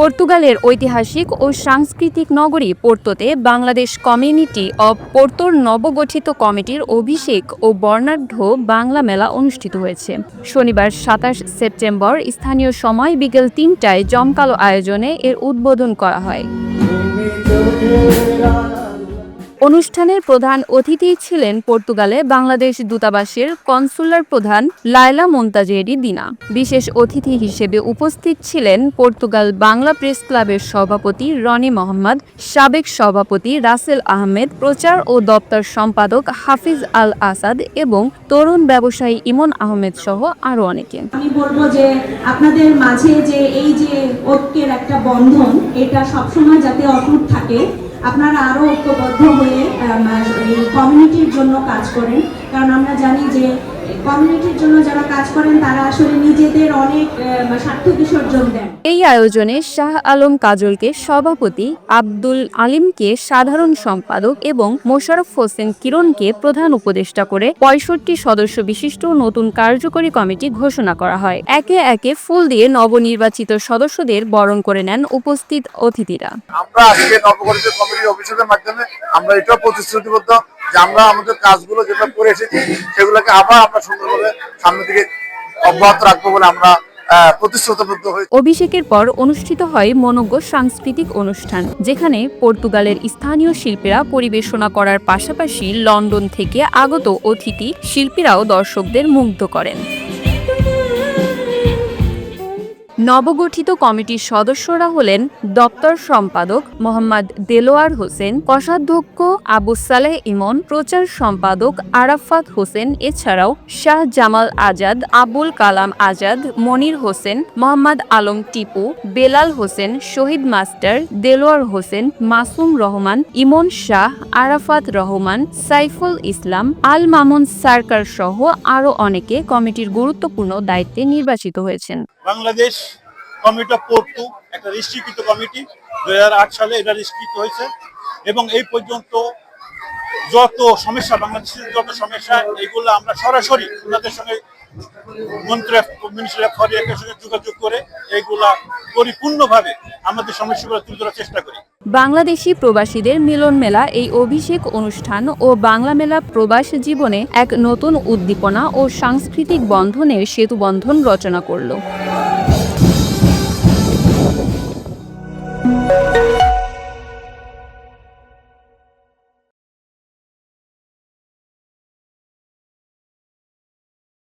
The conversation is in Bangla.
পর্তুগালের ঐতিহাসিক ও সাংস্কৃতিক নগরী পোর্তোতে বাংলাদেশ কমিউনিটি অব পোর্তোর নবগঠিত কমিটির অভিষেক ও বর্ণাঢ্য বাংলা মেলা অনুষ্ঠিত হয়েছে। শনিবার সাতাশ সেপ্টেম্বর স্থানীয় সময় বিকেল তিনটায় জমকালো আয়োজনে এর উদ্বোধন করা হয়। অনুষ্ঠানের প্রধান অতিথি ছিলেন পর্তুগালে বাংলাদেশ দূতাবাসের কনসুলার প্রধান লায়লা মোন্তাজেরি দিনা। বিশেষ অতিথি হিসেবে উপস্থিত ছিলেন পর্তুগাল বাংলা প্রেস ক্লাবের সভাপতি রনি মোহাম্মদ, সাবেক সভাপতি রাসেল আহমেদ, প্রচার ও দপ্তর সম্পাদক হাফিজ আল আসাদ এবং তরুণ ব্যবসায়ী ইমন আহমেদ সহ আরও অনেকে। আমি বলব যে আপনাদের মাঝে যে এই যে ঐক্যের একটা বন্ধন, এটা সবসময় যাতে অটুট থাকে আপনারা আরও ঐক্যবদ্ধ হয়ে এই কমিউনিটির জন্য কাজ করেন। কারণ আমরা জানি যে কমিউনিটির জন্য যারা কাজ করেন তারা আসলে নিজেদের অনেক স্বার্থ বিসর্জন দেন। এই আয়োজনে শাহ আলম কাজলকে সভাপতি আব্দুল আলিমকে সাধারণ সম্পাদক এবং মোশারফ হোসেন কিরণকে প্রধান উপদেষ্টা করে পঁয়ষট্টি সদস্য বিশিষ্ট নতুন কার্যকরী কমিটি ঘোষণা করা হয়। একে একে ফুল দিয়ে নবনির্বাচিত সদস্যদের বরণ করে নেন উপস্থিত অতিথিরা। আমরা আজকে নবগঠিত কমিটির অফিসের মাধ্যমে আমরা এটাও প্রতিশ্রুতিবদ্ধ যে আমরা আমাদের কাজগুলো যেটা করে এসেছি, সেগুলোকে আবার আমরা সুন্দরভাবে সামনের দিকে অব্যাহত রাখব বলে আমরা অভিষেকের পর অনুষ্ঠিত হয় মনজ্ঞ সাংস্কৃতিক অনুষ্ঠান, যেখানে পর্তুগালের স্থানীয় শিল্পীরা পরিবেশনা করার পাশাপাশি লন্ডন থেকে আগত অতিথি শিল্পীরাও দর্শকদের মুগ্ধ করেন। নবগঠিত কমিটির সদস্যরা হলেন দপ্তর সম্পাদক মোহাম্মদ দেলোয়ার হোসেন, কোষাধ্যক্ষ আবু সালেহ ইমন, প্রচার সম্পাদক আরাফাত হোসেন, এছাড়াও শাহ জামাল আজাদ, আবুল কালাম আজাদ, মনির হোসেন, মোহাম্মদ আলম টিপু, বেলাল হোসেন, শহীদ মাস্টার, দেলোয়ার হোসেন, মাসুম রহমান, ইমন শাহ, আরাফাত রহমান, সাইফুল ইসলাম, আল মামুন সার্কার সহ আরও অনেকে কমিটির গুরুত্বপূর্ণ দায়িত্বে নির্বাচিত হয়েছেন। বাংলাদেশ কমিটি অফ পোর্টু একটা রেজিস্ট্রিকৃত কমিটি দু হাজার আট সালে এটা রেজিস্ট্রিত হয়েছে। এবং এই পর্যন্ত যত সমস্যা, বাংলাদেশের যত সমস্যা এইগুলো আমরা সরাসরি ওনাদের সঙ্গে মন্ত্রী সঙ্গে যোগাযোগ করে এইগুলা পরিপূর্ণভাবে আমাদের সমস্যাগুলো তুলে ধরার চেষ্টা করি। বাংলাদেশি প্রবাসীদের মিলন মেলা এই অভিষেক অনুষ্ঠান ও বাংলা মেলা প্রবাস জীবনে এক নতুন উদ্দীপনা ও সাংস্কৃতিক বন্ধনের সেতুবন্ধন রচনা করল।